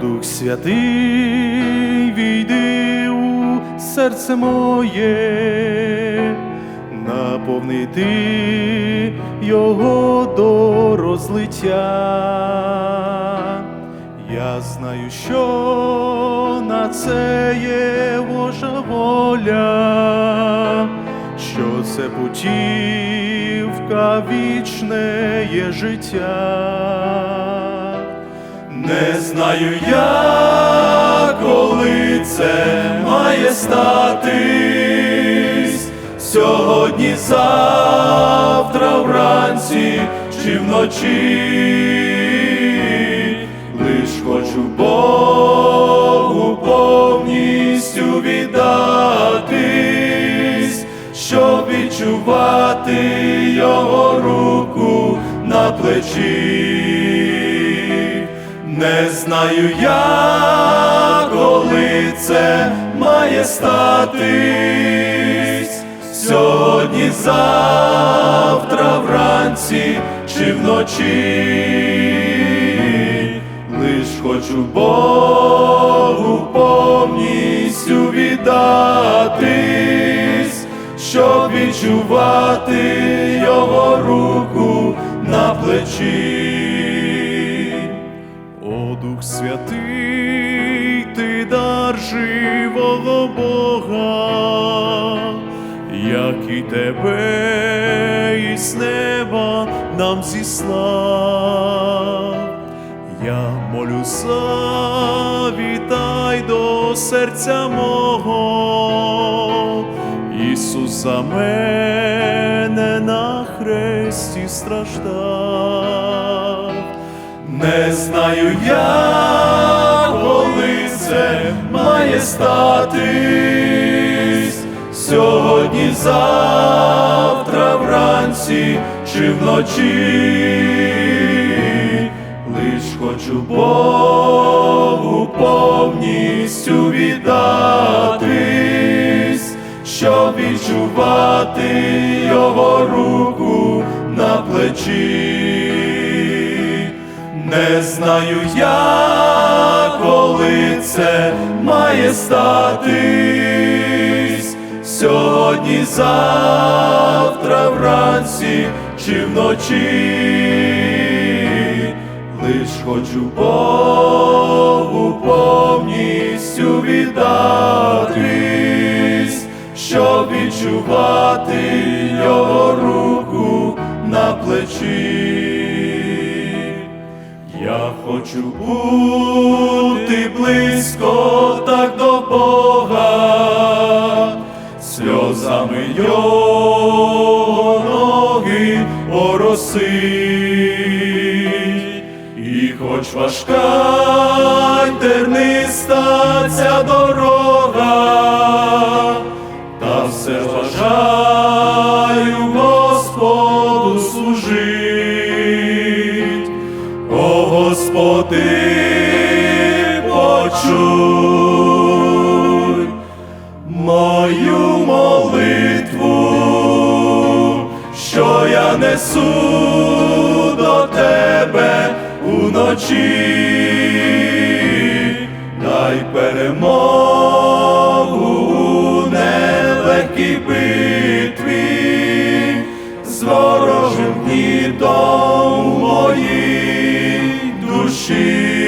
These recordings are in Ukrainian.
Дух Святий, війди у серце моє, наповнити його до розлиття. Я знаю, що на це є Божа воля, що це путівка вічне є життя. Не знаю я, коли це має статись, сьогодні, завтра, вранці чи вночі, лиш хочу Богу повністю віддатись, щоб відчувати його руку на плечі. Не знаю я, коли це має статись, сьогодні, завтра, вранці чи вночі, лиш хочу Богу повністю віддатись, щоб відчувати його руку на плечі. Бога, як і тебе із неба нам зіслав. Я молю завітай до серця мого, Ісус за мене на хресті страждав. Не знаю я, це має сьогодні, завтра, вранці чи вночі, лиш хочу Богу повністю віддатись, щоб відчувати його руку на плечі. Не знаю я, коли це має статись, сьогодні, завтра, вранці чи вночі, лиш хочу Богу повністю віддатись, щоб відчувати його руку на плечі. Я хочу бути близько сльозами його ноги оросить, і хоч важка й терниста ця дорога, та все бажаю несу до Тебе уночі, дай перемогу у нелегкій битві. З ворожим гнітом моїй душі.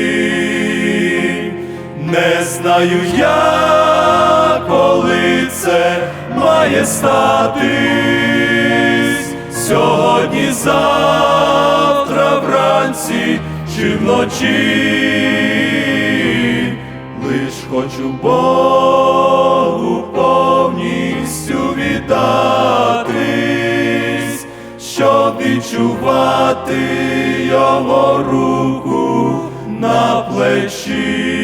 Не знаю я, коли це має статись, сьогодні, завтра, вранці чи вночі, лиш хочу Богу повністю віддатись, щоб відчувати його руку на плечі.